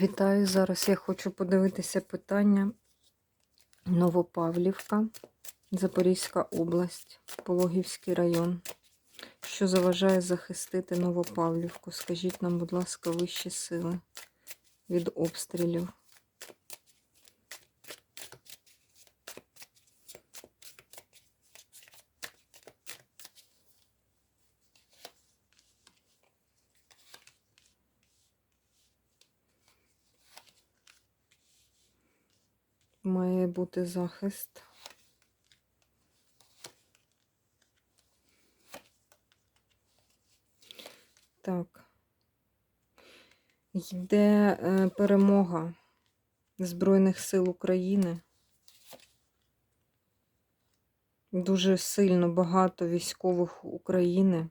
Вітаю! Зараз я хочу подивитися питання Новопавлівка, Запорізька область, Пологівський район. Що заважає захистити Новопавлівку? Скажіть нам, будь ласка, вищі сили від обстрілів. Має бути захист. Так. Йде е, перемога Збройних сил України. Дуже сильно багато військових України,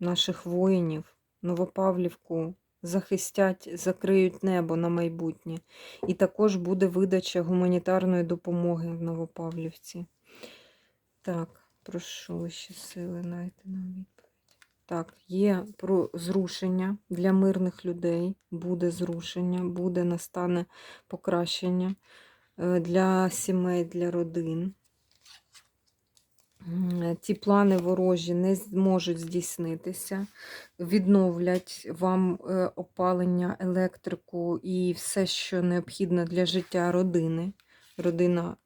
наших воїнів, Новопавлівку захистять, закриють небо на майбутнє. І також буде видача гуманітарної допомоги в Новопавлівці. Так, прошу ще сили, дайте нам відповідь. Так, є про зрушення для мирних людей. Буде зрушення, буде настане покращення е, для сімей, для родин. Ті плани ворожі не зможуть здійснитися, відновлять вам е, опалення, електрику і все, що необхідно для життя родини. Родина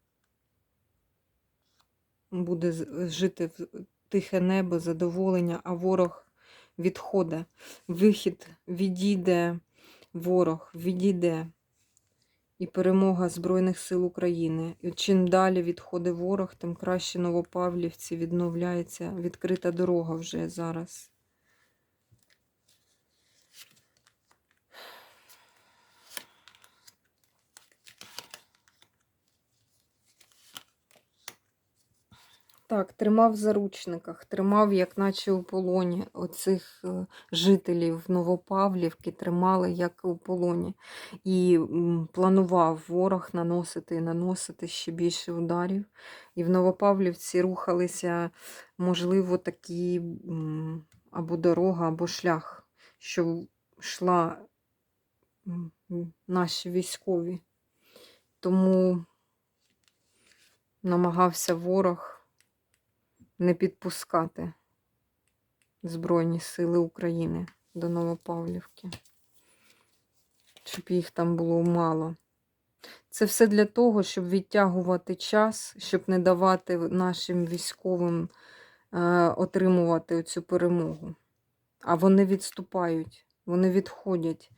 буде жити в тихе небо, задоволення, а ворог відходить. Вихід відійде ворог, відійде. І перемога Збройних сил України. І чим далі відходить ворог, тим краще Новопавлівці відновляється відкрита дорога вже зараз. Так, тримав в заручниках, тримав, як наче у полоні. Оцих е, жителів Новопавлівки тримали як у полоні. І планував ворог наносити і наносити ще більше ударів. І в Новопавлівці рухалися, можливо, такі або дорога, або шлях, що йшла наші військові. Тому намагався ворог не підпускати Збройні Сили України до Новопавлівки, щоб їх там було мало. Це все для того, щоб відтягувати час, щоб не давати нашим військовим е, отримувати цю перемогу. А вони відступають, вони відходять,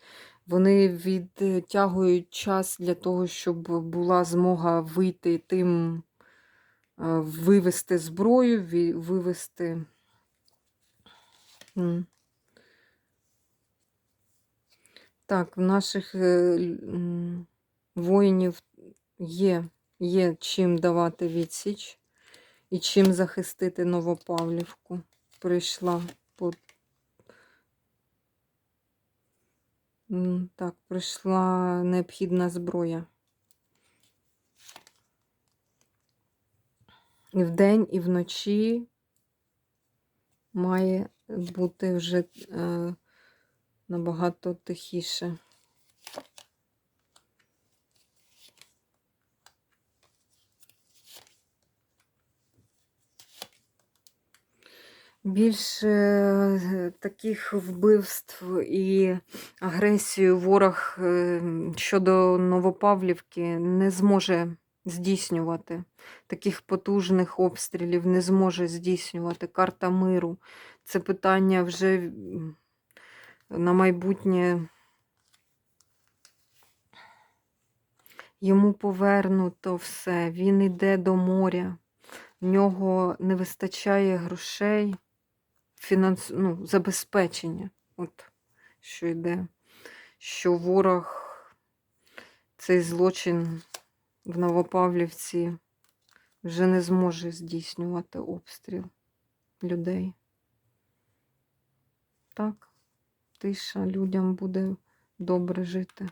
вони відтягують час для того, щоб була змога вийти тим вивести зброю, вивести. Так, в наших е, воїнів є, є чим давати відсіч і чим захистити Новопавлівку. Прийшла по... Так, прийшла необхідна зброя. І вдень, і вночі має бути вже е, набагато тихіше. Більше е, таких вбивств і агресію ворог е, щодо Новопавлівки не зможе здійснювати. Таких потужних обстрілів не зможе здійснювати. Карта миру. Це питання вже на майбутнє. Йому повернуто все. Він іде до моря. В нього не вистачає грошей, фінанс... ну, забезпечення. От що йде. Що ворог цей злочин в Новопавлівці вже не зможе здійснювати обстріл людей. Так, тиша, людям буде добре жити.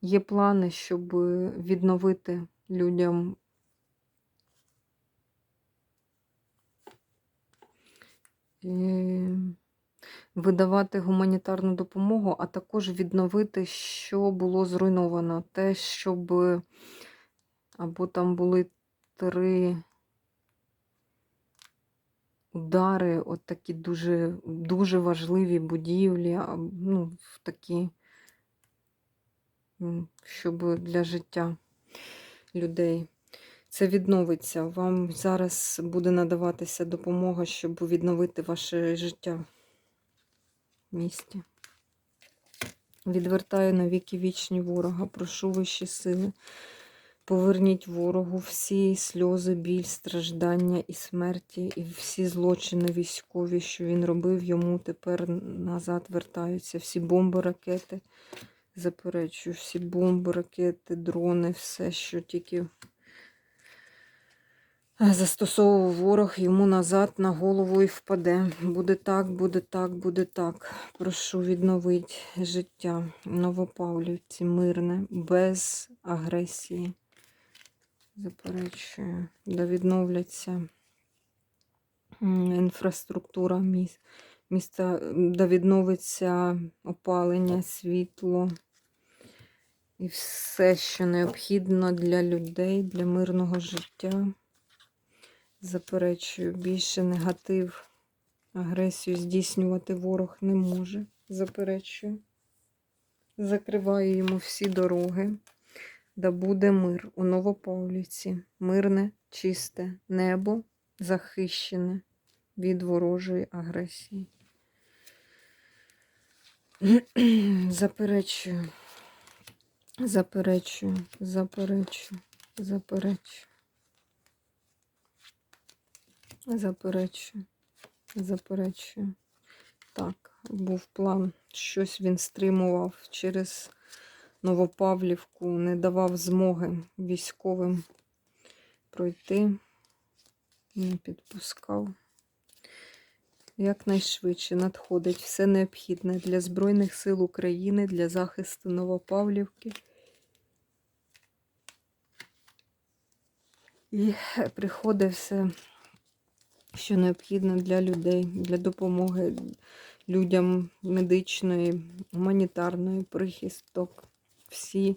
Є плани, щоб відновити людям е, видавати гуманітарну допомогу, а також відновити, що було зруйновано. Те, щоб або там були три удари, от такі дуже, дуже важливі будівлі, ну, такі, щоб для життя людей. Це відновиться. Вам зараз буде надаватися допомога, щоб відновити ваше життя місті. Відвертаю на віки вічні ворога, прошу вищі сили. Поверніть ворогу всі сльози, біль, страждання і смерті, і всі злочини військові, що він робив, йому тепер назад вертаються. Всі бомби, ракети, заперечую, всі бомби, ракети, дрони, все, що тільки застосовував ворог йому назад на голову і впаде. Буде так, буде так, буде так. Прошу відновити життя Новопавлівці, мирне, без агресії. Заперечую, да відновляться інфраструктура міст, міста, да відновиться опалення, світло і все, що необхідно для людей, для мирного життя. Заперечую, більше негатив, агресію здійснювати ворог не може. Заперечую. Закриваю йому всі дороги. Да буде мир у Новопавлівці. Мирне, чисте небо захищене від ворожої агресії. Заперечую. Заперечую, заперечую, заперечую. Заперечую, заперечую. Так, був план. Щось він стримував через Новопавлівку, не давав змоги військовим пройти, не підпускав. Якнайшвидше надходить все необхідне для Збройних сил України, для захисту Новопавлівки. І приходить все що необхідно для людей, для допомоги людям медичної, гуманітарної, прихисток. Всі,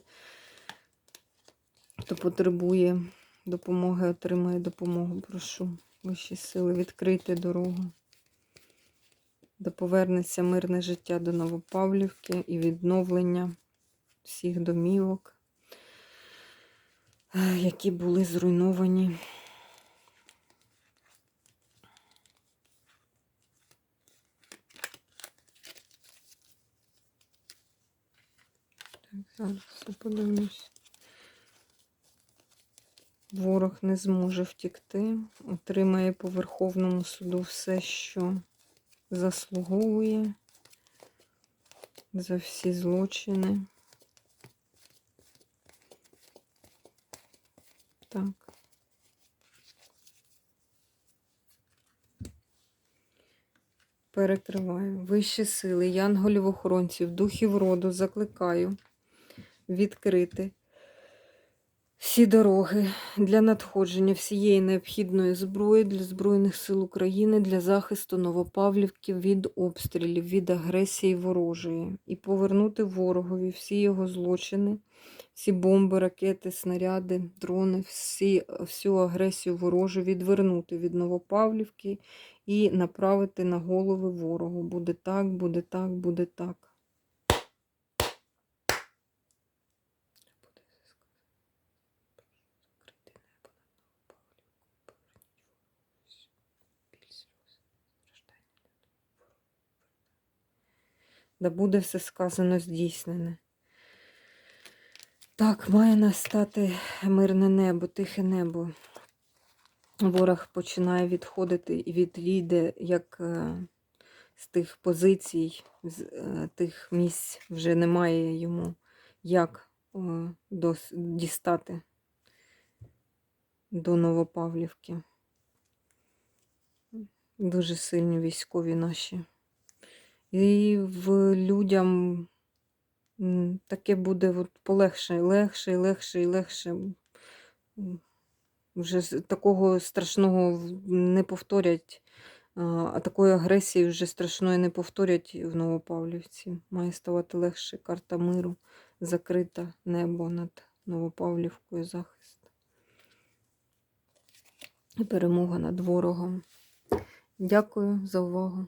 хто потребує допомоги, отримає допомогу. Прошу вищі сили відкрити дорогу. Да повернеться мирне життя до Новопавлівки і відновлення всіх домівок, які були зруйновані. Так, зараз я. Ворог не зможе втікти, отримає по Верховному суду все, що заслуговує за всі злочини. Так. Перекриваю. Вищі сили, янголів-охоронців, духів роду закликаю відкрити всі дороги для надходження всієї необхідної зброї для Збройних сил України для захисту Новопавлівки від обстрілів, від агресії ворожої, і повернути ворогові всі його злочини, всі бомби, ракети, снаряди, дрони, всі, всю агресію ворожу відвернути від Новопавлівки і направити на голови ворогу. Буде так, буде так, буде так. Да буде все сказано здійснене. Так, має настати мирне небо, тихе небо. Ворог починає відходити і відійде, як е, з тих позицій, з е, тих місць вже немає йому як е, дістати до Новопавлівки. Дуже сильні військові наші. І в людям таке буде от полегше, легше, легше і легше. Вже такого страшного не повторять А такої агресії вже страшної не повторять в Новопавлівці. Має ставати легше карта миру, закрита небо над Новопавлівкою, захист. І перемога над ворогом. Дякую за увагу.